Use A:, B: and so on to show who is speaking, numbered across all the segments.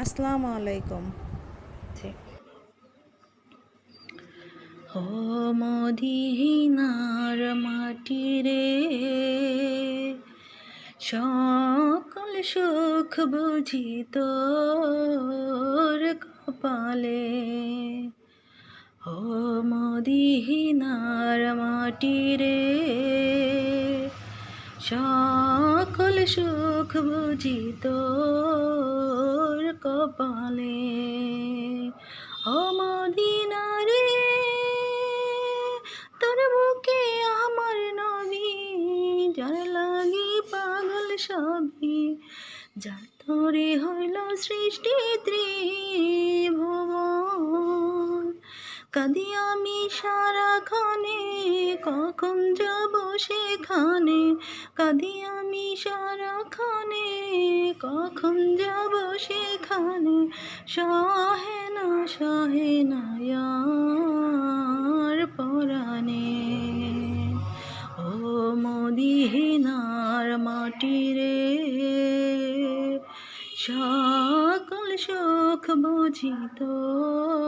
A: আসসালামু আলাইকুম।
B: ও মাটি রে সকল সুখ বুঝি তোর কপালে ও মদিনার মাটি রে সকল সুখ বুঝি তোর কপালে। অমদিনা রে, তোর বুকে আমার নবী, যার লাগি পাগল সবি যার তোরে হইল সৃষ্টি ত্রিভুবন কাঁদি আমি সারাক্ষণে কখন যাব সেখানে? কাঁদি আমি সারাক্ষণে কখন যাব সেখানে? সহে না সহে না পরাণে। ও মদিনার মাটি রে, সকল সুখ বুঝি তোর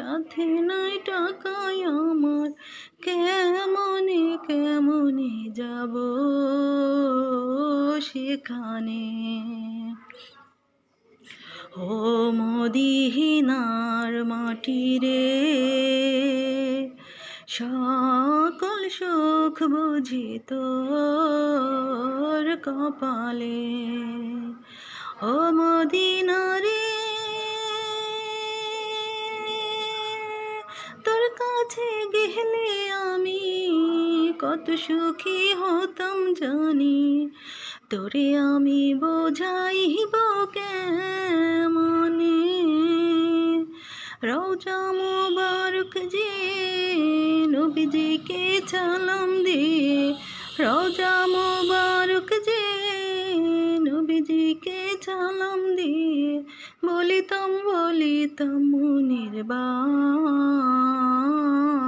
B: সাথে নাই টাকায় আমার। কেমনে কেমনে যাব সেখানে? ও মদিনার মাটি রে, সকল সুখ বুঝি তোর কপালে। ও মদিনা কাছে গেলে আমি কত সুখী হতাম জানি। তোরে আমি বোঝাইব কেমনে? রওজা মুবারক যে নবীজিকে সালাম দিয়ে রওজা মুবারক যে নবীজিকে সালাম দিয়ে বলিতাম বলিতাম মনির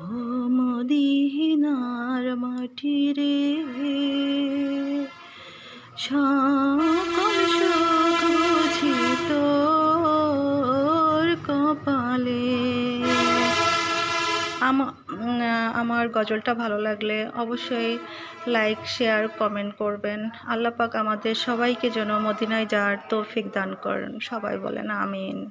B: ও মদিনার মাটি রে। কপালে। আমা- আমার গজলটা ভালো লাগলে অবশ্যই লাইক, শেয়ার, কমেন্ট করবেন। আল্লাপাক আমাদের সবাইকে যেন মদিনায় যাওয়ার তৌফিক দান করেন। সবাই বলেন আমিন।